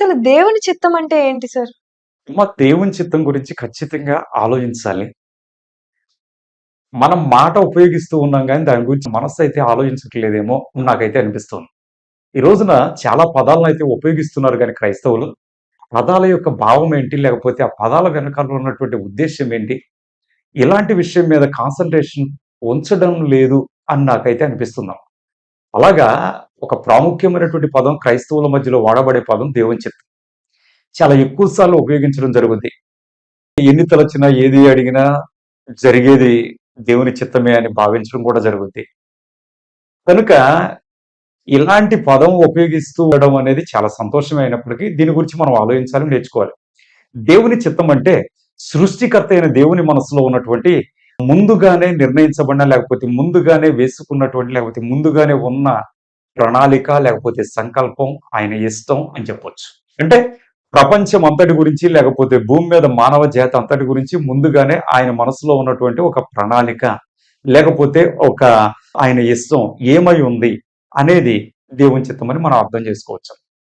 అసలు దేవుని చిత్తం అంటే ఏంటి సార్? మా దేవుని చిత్తం గురించి ఖచ్చితంగా ఆలోచించాలి. మనం మాట ఉపయోగిస్తూ ఉన్నాం కానీ దాని గురించి మనస్సయితే ఆలోచించట్లేదేమో నాకైతే అనిపిస్తుంది. ఈ రోజున చాలా పదాలను అయితే ఉపయోగిస్తున్నారు కానీ క్రైస్తవులు, పదాల యొక్క భావం ఏంటి? లేకపోతే ఆ పదాల వెనకాల ఉన్నటువంటి ఉద్దేశం ఏంటి? ఇలాంటి విషయం మీద కాన్సన్ట్రేషన్ ఉంచడం లేదు అని నాకైతే అనిపిస్తుంది. అలాగా ఒక ప్రాముఖ్యమైనటువంటి పదం క్రైస్తవుల మధ్యలో వాడబడే పదం దేవుని చిత్తం. చాలా ఎక్కువ సార్లు ఉపయోగించడం జరుగుద్ది. ఎన్ని తలచినా, ఏది అడిగినా జరిగేది దేవుని చిత్తమే అని భావించడం కూడా జరుగుద్ది. కనుక ఇలాంటి పదం ఉపయోగిస్తూ ఉండడం అనేది చాలా సంతోషమే అయినప్పటికీ దీని గురించి మనం ఆలోచించాలి, నేర్చుకోవాలి. దేవుని చిత్తం అంటే సృష్టికర్త అయిన దేవుని మనసులో ఉన్నటువంటి ముందుగానే నిర్ణయించబడిన లేకపోతే ముందుగానే వేసుకున్నటువంటి లేకపోతే ముందుగానే ఉన్న ప్రణాళిక లేకపోతే సంకల్పం ఆయన ఇష్టం అని చెప్పొచ్చు. అంటే ప్రపంచం అంతటి గురించి లేకపోతే భూమి మీద మానవ జాతి అంతటి గురించి ముందుగానే ఆయన మనసులో ఉన్నటువంటి ఒక ప్రణాళిక లేకపోతే ఒక ఆయన ఇష్టం ఏమై ఉంది అనేది దేవుని చిత్తమని మనం అర్థం చేసుకోవచ్చు.